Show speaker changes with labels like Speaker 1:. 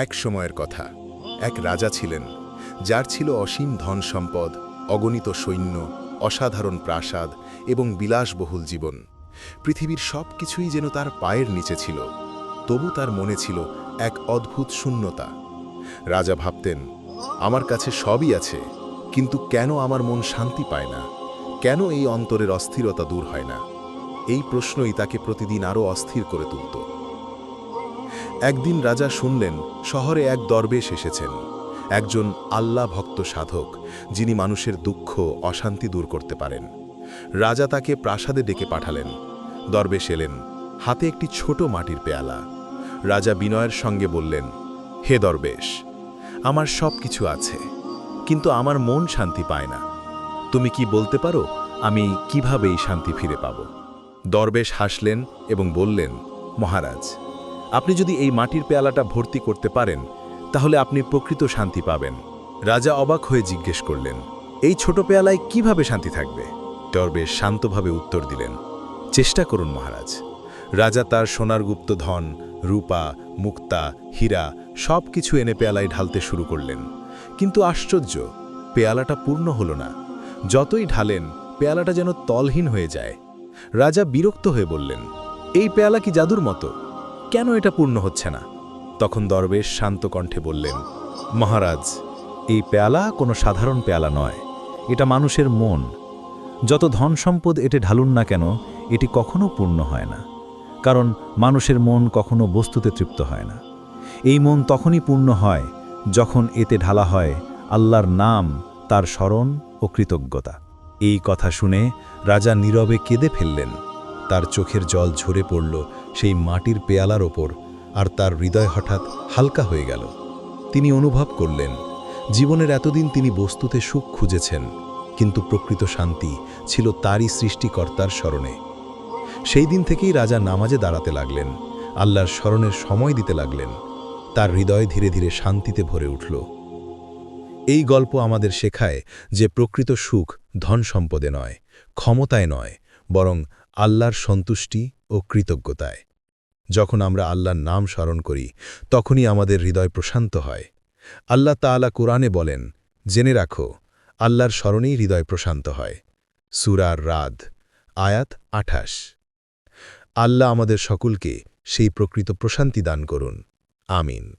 Speaker 1: এক সময়ের কথা। এক রাজা ছিলেন, যার ছিল অসীম ধন সম্পদ, অগণিত সৈন্য, অসাধারণ প্রাসাদ এবং বিলাসবহুল জীবন। পৃথিবীর সব কিছুই যেন তার পায়ের নিচে ছিল, তবু তার মনে ছিল এক অদ্ভুত শূন্যতা। রাজা ভাবতেন, আমার কাছে সবই আছে, কিন্তু কেন আমার মন শান্তি পায় না? কেন এই অন্তরের অস্থিরতা দূর হয় না? এই প্রশ্নই তাকে প্রতিদিন আরও অস্থির করে তুলত। একদিন রাজা শুনলেন, শহরে এক দরবেশ এসেছেন। একজন আল্লাহ ভক্ত সাধক, যিনি মানুষের দুঃখ, অশান্তি দূর করতে পারেন। রাজা তাকে প্রাসাদে ডেকে পাঠালেন। দরবেশ এলেন, হাতে একটি ছোট মাটির পেয়ালা। রাজা বিনয়ের সঙ্গে বললেন, হে দরবেশ, আমার সব কিছু আছে, কিন্তু আমার মন শান্তি পায় না। তুমি কি বলতে পারো, আমি কীভাবে এই শান্তি ফিরে পাব? দরবেশ হাসলেন এবং বললেন, মহারাজ আপনি যদি এই মাটির পেয়ালাটা ভর্তি করতে পারেন, তাহলে আপনি প্রকৃত শান্তি পাবেন। রাজা অবাক হয়ে জিজ্ঞেস করলেন, এই ছোট পেয়ালায় কীভাবে শান্তি থাকবে? দরবেশ শান্তভাবে উত্তর দিলেন, চেষ্টা করুন মহারাজ। রাজা তার সোনার গুপ্ত ধন, রূপা, মুক্তা, হীরা সব কিছু এনে পেয়ালায় ঢালতে শুরু করলেন। কিন্তু আশ্চর্য, পেয়ালাটা পূর্ণ হল না। যতই ঢালেন, পেয়ালাটা যেন তলহীন হয়ে যায়। রাজা বিরক্ত হয়ে বললেন, এই পেয়ালা কি জাদুর মতো? কেন এটা পূর্ণ হচ্ছে না? তখন দরবেশ শান্ত কণ্ঠে বললেন, মহারাজ, এই পেয়ালা কোনো সাধারণ পেয়ালা নয়। এটা মানুষের মন। যত ধন সম্পদ এটি ঢালুন না কেন, এটি কখনো পূর্ণ হয় না। কারণ মানুষের মন কখনো বস্তুতে তৃপ্ত হয় না। এই মন তখনই পূর্ণ হয় যখন এতে ঢালা হয় আল্লাহর নাম, তার স্মরণ ও কৃতজ্ঞতা। এই কথা শুনে রাজা নীরবে কেঁদে ফেললেন। তার চোখের জল ঝরে পড়ল সেই মাটির পেয়ালার ওপর, আর তার হৃদয় হঠাৎ হালকা হয়ে গেল। তিনি অনুভব করলেন, জীবনের এতদিন তিনি বস্তুতে সুখ খুঁজেছেন, কিন্তু প্রকৃত শান্তি ছিল তারই সৃষ্টিকর্তার স্মরণে। সেই দিন থেকেই রাজা নামাজে দাঁড়াতে লাগলেন, আল্লাহর স্মরণের সময় দিতে লাগলেন, তার হৃদয় ধীরে ধীরে শান্তিতে ভরে উঠল। এই গল্প আমাদের শেখায় যে প্রকৃত সুখ ধন সম্পদে নয়, ক্ষমতায় নয়, বরং আল্লাহর সন্তুষ্টি ও কৃতজ্ঞতায়। যখন আমরা আল্লাহর নাম স্মরণ করি, তখনই আমাদের হৃদয় প্রশান্ত হয়। আল্লাহ তাআলা কোরআনে বলেন, জেনে রাখো, আল্লাহর স্মরণেই হৃদয় প্রশান্ত হয়। সুরার রাদ, আয়াত আঠাশ। আল্লাহ আমাদের সকলকে সেই প্রকৃত প্রশান্তি দান করুন। আমিন।